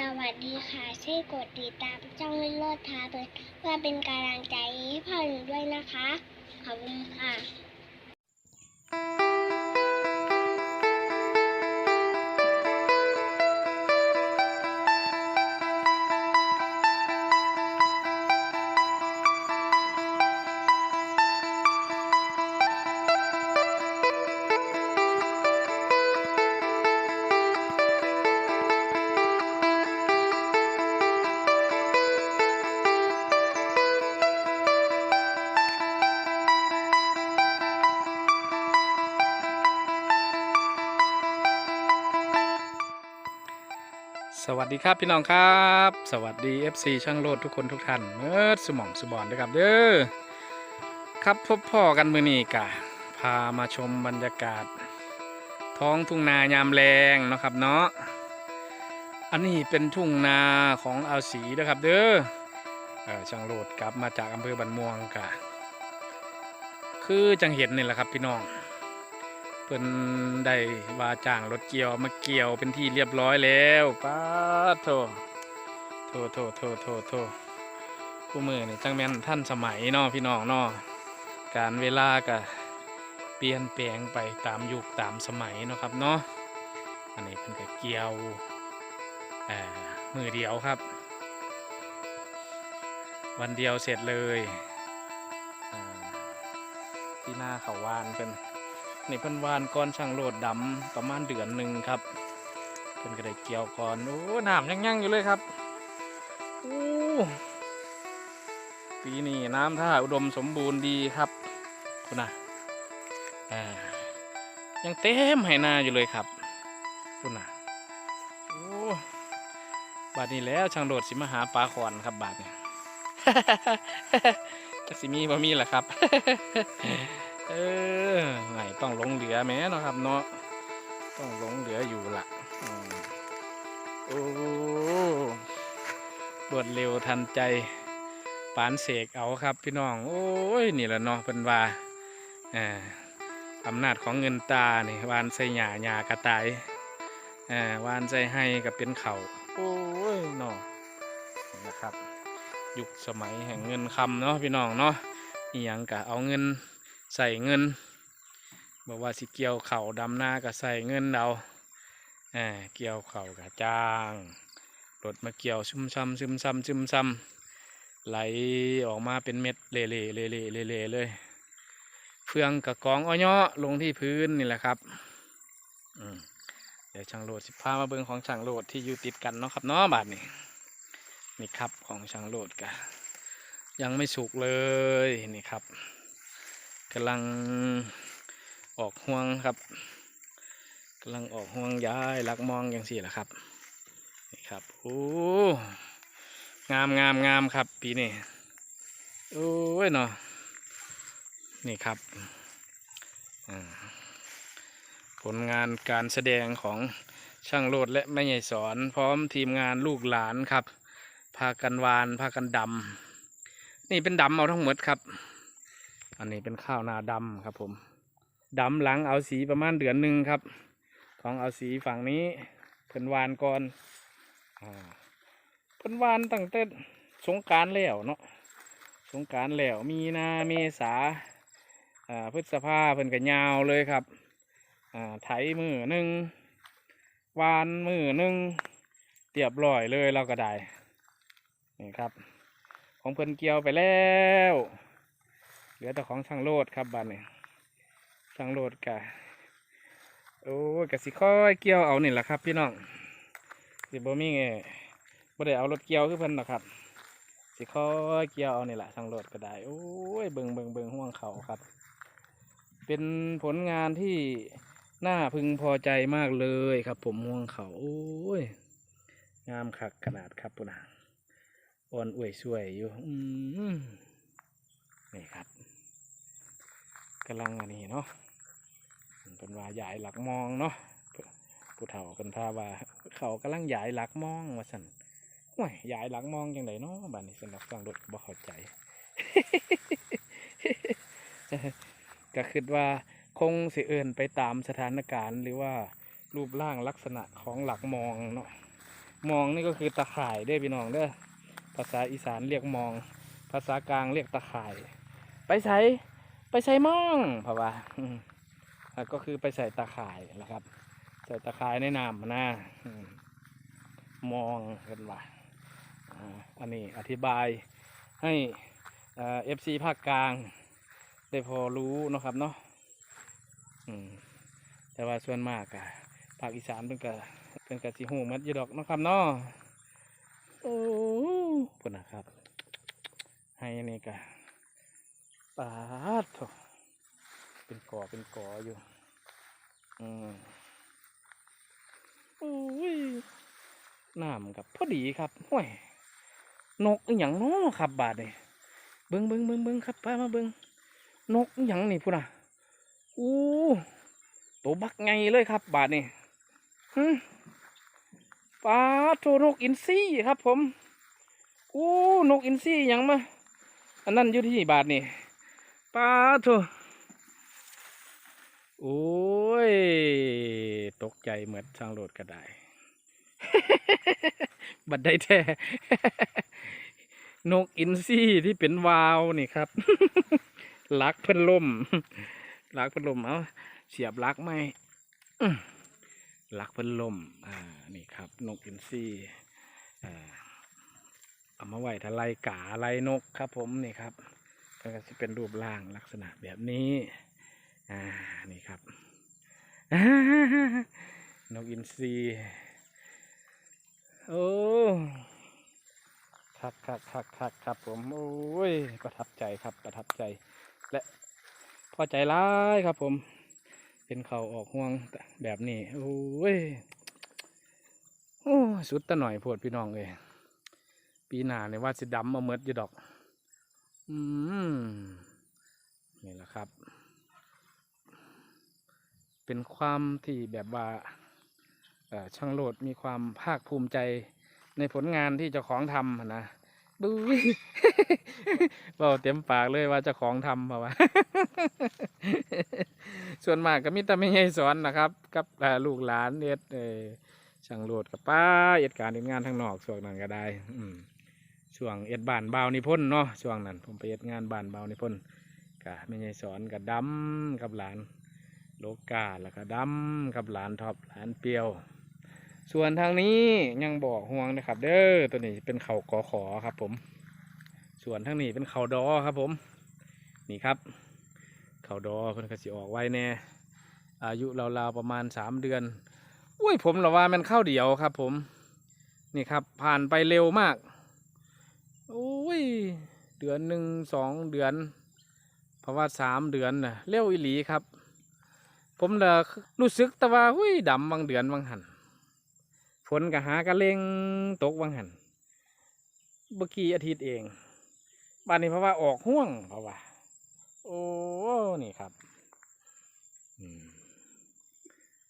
สวัสดีค่ะช่วยกดติดตามจ้องวิโรธพาเพลินเพื่อเป็นกำลังใจให้พ่อหนูด้วยนะคะ ขอบคุณค่ะ สวัสดีครับพี่น้องครับ สวัสดี FC ช่างโลดทุกคนทุกท่านเมื่อสมองสบอนนะครับเด้อครับพบพ่อกันมือนี้กะพามาชมบรรยากาศ ท้องทุ่งนายามแรงเนาะครับเนาะอันนี้เป็นทุ่งนาของอาสีนะครับเด้อเออช่างโลดกลับมาจากอำเภอบันม่วงกะ คือจังเห็นนี่แหละครับพี่น้อง เพิ่นได้ว่าจ้างรถเกี่ยวมาเกี่ยวเป็นที่เรียบร้อยแล้วป้าโทโทโทโทโทโทผู้มือนี่จังแม่นท่านสมัยเนาะพี่น้องเนาะการเวลาก็เปลี่ยนแปลงไปตามยุคตามสมัยเนาะครับเนาะอันนี้เพิ่นก็เกี่ยวเออมือเดียวครับ วันเดียวเสร็จเลยที่หน้าเขาวานเป็น นี่เพิ่นวานก้อนช่างโลดดำประมาณเดือนหนึ่งครับเพิ่นก็ได้เกี่ยวก่อนโอ้น้ำยังยังอยู่เลยครับโอ้ปีนี้น้ำท่าอุดมสมบูรณ์ดีครับ คุณนะอ่ายังเต็มไหนาอยู่เลยครับคุณนะโอ้บาดนี้แล้วช่างโลดสิมาหาปลาขอนครับบาดนี้จักสิมีบ่มีแหละครับ เออไหนต้องหลงเหลือแม้เนาะครับ เนาะต้องหลงเหลืออยู่ละโอ้รวดเร็วทันใจปานเสกเอาครับ พี่น้อง โอ้ยนี่แหละเนาะเป็นว่าอ่าอำนาจของเงินตานี่วานใส่หญ้าหญ้ากระต่ายอ่าวานใส่ให้กับเป็นเขาโอ้ยเนาะนะครับ ยุคสมัยแห่งเงินคำเนาะพี่น้องเนาะอีหยังกะเอาเงิน ใส่เงินบอกว่าสิเกี่ยวเข่าดำหน้าก็ใส่เงินเราอ่าเกี่ยวเข่ากับจ้างรถมาเกี่ยวซุ่มซ้ำซึมซ้ำซึมซ้ำไหลออกมาเป็นเม็ดเละๆเละๆเละๆเลยเฟืองกับกองอ้อยๆลงที่พื้นนี่แหละครับอืมเดี๋ยวช่างโหลดสิพามาเบิ่งของช่างโหลดที่อยู่ติดกันเนาะครับเนาะบาทนี้นี่ครับของช่างโหลดกะยังไม่สุกเลยนี่ครับ กำลังออกห่วงครับกำลังออกห่วงย้ายลักมองอย่างสี่แหละครับนี่ครับโอ้งามงามงามครับปีนี้โอ้ยเนาะนี่ครับผลงานการแสดงของช่างโลดและแม่ใหญ่สอน พร้อมทีมงานลูกหลานครับพากันวานพากันดำนี่เป็นดำเอาทั้งหมดครับ อันนี้เป็นข้าวนาดำครับผมดำหลังเอาสีประมาณเดือนหนึ่งครับ ของเอาสีฝั่งนี้เพิ่นวานก่อนอเพิ่นวานตั้งแต่สงการแล้วเนาะสงการแล้วมีนาเมษาพฤษภาเพิ่นก็ยาวเลยครับไถมือหนึ่งวานมือหนึ่งเรียบร้อยเลยเราก็ได้นี่ครับ ของเพิ่นเกี่ยวไปแล้ว ลือแต่ของช่างโลดครับบ้านนี้ช่างโลดกะโอ้ยกะสิค่อยเกี่ยวเอานี่แหละครับ พี่น้องสิบ่มีไงบ่ได้เอารถเกี่ยวคือเพิ่นหรอกครับ สิค่อยเกี่ยวเอานี่แหละช่างโลดก็ได้ โอ้ยเบิงเบิงเบิงห่วงเขาครับ เป็นผลงานที่น่าพึงพอใจมากเลยครับ ผมห่วงเขาโอ้ยงามคักขนาดครับปุ่นอ่อนอวยสวยอยู่นี่ครับ กำลังอันนี้เนาะเป็นว่าใหญ่หลักมองเนาะผู้เฒ่าเป็นพาว่าเขากำลังใหญ่หลักมองว่าสันห่วยใหญ่หลักมองยังไงเนาะบ้านนี้สำหรับฟังรถบ่เข้าใจก็คิดว่าคงสิเอินไปตามสถานการณ์หรือว่ารูปร่างลักษณะของหลักมองเนาะมองนี่ก็คือตะข่ายเด้พี่น้องเด้อภาษาอีสานเรียกมอง ภาษากลางเรียกตะข่าย ไปใส่ ไปใส่มองเพราะว่าอืมอะก็คือไปใส่ตะข่ายแหละครับ ใส่ตะข่ายในน้ำนะอืมมองกันว่าอ่าอันนี้อธิบายให้เอฟซีภาคกลาง ได้พอรู้เนาะครับเนาะอืมแต่ว่าส่วนมากอะภาคอีสานเป็นกะเป็นกะสิหูหมัดอยู่ดอกเนาะครับเนาะโอ้ปุ่นนะครับ ให้นี่กะ ปาดเป็นก่อเป็นก่ออยู่ อืมโอ้ยน้ำกับพอดีครับห้วยนกอย่างน้อครับบาดนี่เบิ้งเบิ้งเบิ้งเบิ้งครับพามาเบิ้งนกอย่างนี่พุ่นะอู้ตัวบักไงเลยครับ บาดนี่ฮึปลาโทนกอินทรีครับผมอู้นกอินทรีหยังมาอันนั้นอยู่ที่บาทนี่ ปลาโทโอ้ย ตกใจเหมือนช่างโหลดก็ได้ บัดได้แท้ นกอินทรีที่เป็นวาวนี่ครับ ลักเพิ่นล่มลักเพิ่นล่มเอาเสียบลักไหมลักเพิ่นล่มอ่า นี่ครับ นกอินทรีอ่าเอามาไว้ทะไลกาไลนกครับผมนี่ครับ ก็จะเป็นรูปร่างลักษณะแบบนี้ อ่า นี่ครับ นกอินทรีโอ้คักคักคักคักครับผม โอ้ย ประทับใจครับ ประทับใจ และพอใจร้ายครับผม เป็นเขาออกห่วงแบบนี้ โอ้ย โอ้ สุดตะหน่อยโพดพี่น้องเลย ปีหน้าเนี่ยว่าสิดำมาเมดอยู่ดอก อืมนี่แหละครับ เป็นความที่แบบว่าช่างโลดมีความภาคภูมิใจในผลงานที่เจ้าของทำนะบุ้ยเบาเต็มปากเลยว่าเจ้าของทำเพราะว่า ส่วนมากก็มีแต่ไม่ให้สอนนะครับ กับลูกหลานเอ็ดช่างโลดกับป้าเอ็ดการเอ็ดงานทางนอกช่วงนั้นก็ได้ อืม ช่วงเอ็ดบ้านเบานิพนธ์เนาะช่วงนั้น ผมไปเอ็ดงานบ้านเบานิพนธ์ก็ไม่ให้สอนกับดำกับหลานโลกาแล้วก็ดำกับหลานท็อปหลานเปียว ส่วนทางนี้ยังบอกห่วงนะครับ เด้อตัวนี้เป็นเขากอขอครับผม ส่วนทางนี้เป็นเขาดอครับผม นี่ครับ เขาดอเพิ่นก็สิออกไว้แน่อายุราวๆประมาณสามเดือนอุ้ยผมหละว่ามันเข้าเดียวครับ ผม นี่ครับผ่านไปเร็วมาก ยเดือนหนึ่งสองเดือนเพราะว่าสามเดือนน่ะเร็วอีหลีครับ ผมเดารู้สึกแต่ว่าหุ้ยดำบางเดือนบางหันฝนก็หากระเลงตกบางหันเมื่อกี้อาทิตย์เองบ้านนี้เพราะว่าออกห่วงเพราะว่า โอ้นี่ครับ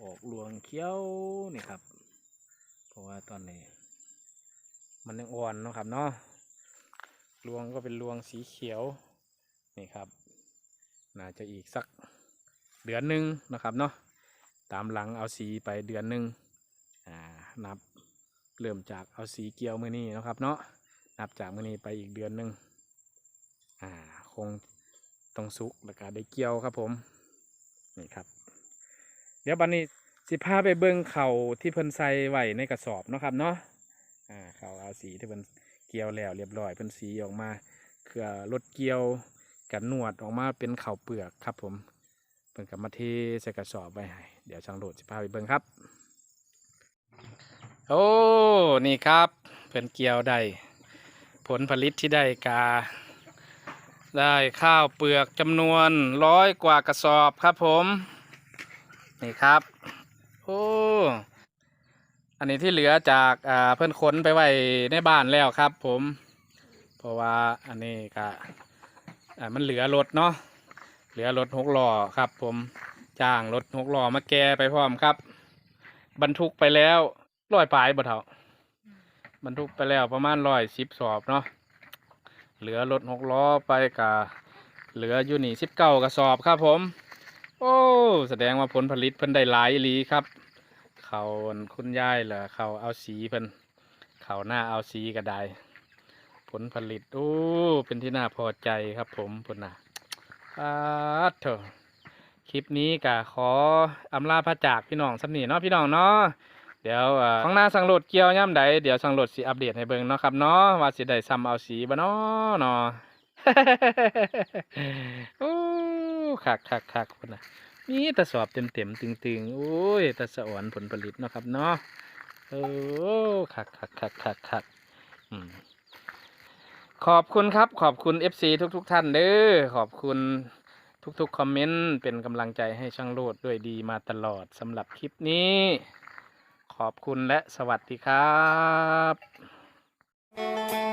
ออกรวงเขี้ยวนี่ครับ เพราะว่าตอนนี้ มันยังอ่อนนะครับเนาะ รวงก็เป็นรวงสีเขียวนี่ครับ น่าจะอีกสักเดือนหนึ่งนะครับเนาะตามหลังเอาสีไปเดือนหนึ่งอ่านับเริ่มจากเอาสีเกียวมือนี้นะครับ เนาะนับจากมือนี้ไปอีกเดือนหนึ่งอ่าคงต้องสุกแล้วก็ได้เกียวครับผมนี่ครับ เดี๋ยวบันนี้สิพาไปเบิ้งเข่าที่เพิ่นใส่ไว้ในกระสอบนะครับเนาะอ่าเข่าเอาสีที่เพิ่น กี่ยวแล้วเรียบร้อยเพิ่นสีออกมาเคือรถเกี่ยวกันนวดออกมาเป็นเข่าวเปลือกครับผมเพิ่นกับมาเทใส่กระสอบไว้ให้เดี๋ยวช่างโหลดสิพาไปเบิ่งครับ โอ้นี่ครับเพิ่นเกี่ยวได้ผลผลิตที่ได้กา ได้ข้าวเปลือกจำนวนร้อยกว่ากระสอบครับผม นี่ครับ โอ้ อันนี้ที่เหลือจากอ่าเพิ่อนขนไปไว้ในบ้านแล้วครับ ผม เพราะว่าอันนี้ก็อ่ามันเหลือรถเนาะเหลือรถหกล้อครับ ผมจ้างรถหกล้อมาแกไปพร้อมครับ บรรทุกไปแล้วร้อยปลายบ่เท่าบรรทุกไปแล้วประมาณร้อยสิบสอบเนาะเหลือรถหกล้อไปกับเหลืออยู่นี่สิบเก้ากระสอบครับผม โอ้ แสดงว่าผลผลิตเพิ่นได้หลายลีครับ เขาคุณย่ายเหรอเขาเอาสีเพิ่นเขาหน้าเอาสีก็ได้ ผลผลิตโอ้เป็นที่น่าพอใจครับผมพุ่นนะอาเถอะคลิปนี้ก็ขออำลาพระจากพี่น้องสำนีเนาะพี่น้องเนาะเดี๋ยวเอ่อข้างหน้าสังโหลดเกี่ยวย่ำใดเดี๋ยวสังโหลดสิอัปเดตให้เบิ่งเนาะครับเนาะว่าสิได้ซ้ำเอาสีบ่เนาะเนาะโอ้คักคักคักพุ่นน่ะ มีแตะสอบเต็มเต็มตึงตึงๆโอ้ยตะสะอ่อนผลผลิตนะครับเนาะโอ้คักคักคักคักคักขอบคุณครับ ขอบคุณ FC ทุกทุกท่านเด้อขอบคุณทุกๆคอมเมนต์เป็นกำลังใจให้ช่างโลดด้วยดีมาตลอดสำหรับคลิปนี้ ขอบคุณและสวัสดีครับ